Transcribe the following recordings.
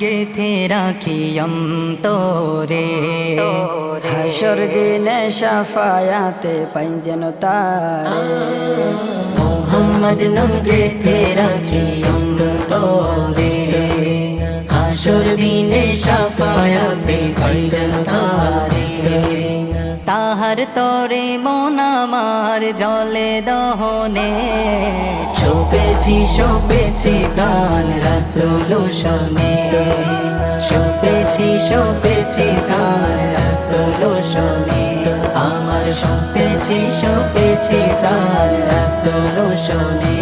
গে the রাখিয়ম তোরে হাসর দিনে সাফায়াতে পাইজেন তারে। মোহাম্মদ নম গে থে রাখিয়ম তোরে হাসর দিনে সাফায়াতে পাইজন তারে। তাহার তরে মন আমার জলে দহনে। শোপেছি শোপেছি প্রাণ রাসুল শোনে শোপেছি শোপেছি প্রাণ রাসুল শোনে আমার শোপেছি শোপেছি প্রাণ রাসুল শোনে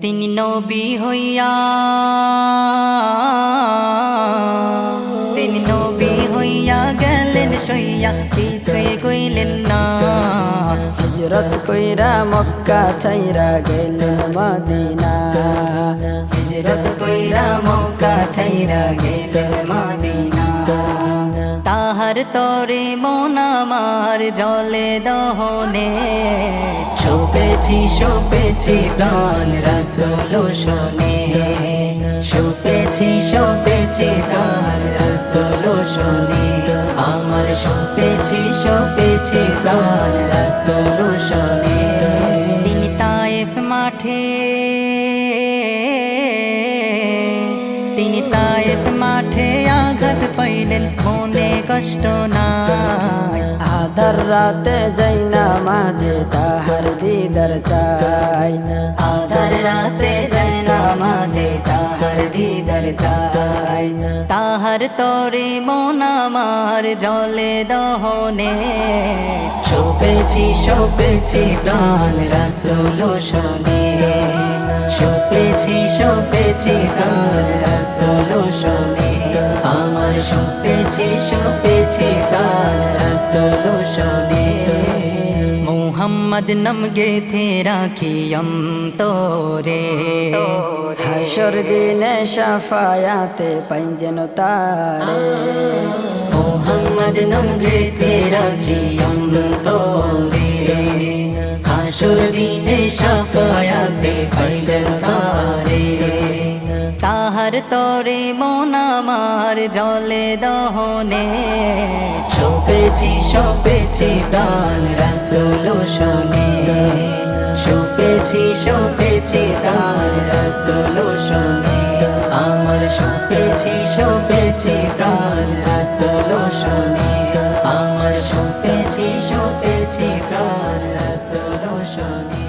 তিনি নবী হইয়া সইয়া পিছুয়ে কইলেন না। হিজরত কইরা মক্কা ছাইরা গেলেন মদিনা। হিজরত কইরা মক্কা ছাইরা গেলেন মদিনা। তাহার তরে মন আমার জলে দহনে। শোপেছি শোপেছি প্রাণ রাসুল শোনে। শোপেছি শোনে আমার শোপেছি শোপেছি প্রাণ রাসুল শোনে। তিনি তায়েফ মাঠে তিনি তায়েফ মাঠে আঘাত পাইলেন মনে কষ্ট নাই। আধার রাতে যাই না মাঝে তাহার দিদার চাই। আধার রাতে যাই না মাঝে দিদার চাই। তাহার তরে মন আমার জলে দহনে। শোপেছি শোপেছি প্রাণ রাসুল শোনে। শোপেছি শোপেছি প্রাণ রাসুল শোনে। আমার শোপেছি শোপেছি প্রাণ রাসুল শোনে। মোহাম্মদ নম গে থে রাখিয়ম তোরে হাসর দিনে সাফায়াতে পাইজেন তারে। মোহাম্মদ নম গে থে রাখিয়ম তোরে হাসুর দিনে সাফায়াতে পাইজন তারে। তাহার তরে মন আমার জলে দহনে। শোপেছি শোপেছি প্রাণ রাসুল শোনে সুপেছি শোপেছি প্রাণ রাসুল শোনে আমার সুপেছি শোপেছি প্রাণ রাসুল শোনে আমার সুপেছি শোপেছি প্রাণ রাসুল শোনে